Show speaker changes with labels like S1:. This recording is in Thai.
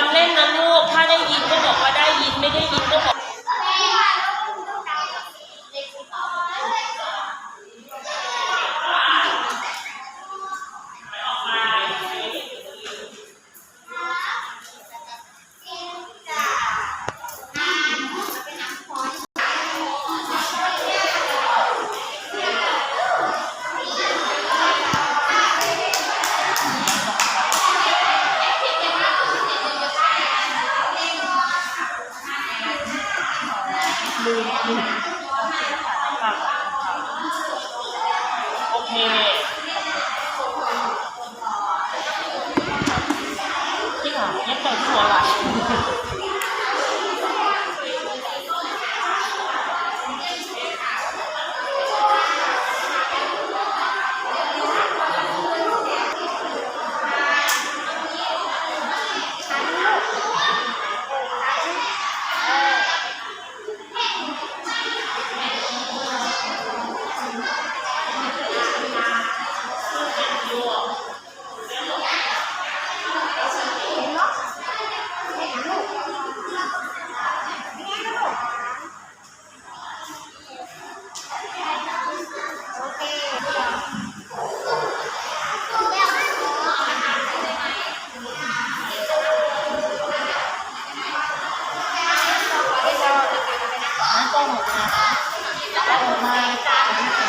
S1: complaint number
S2: ลืมลืมโอเค
S1: ที่หลังเต็มหัวละ
S2: หกนะออกมาสาม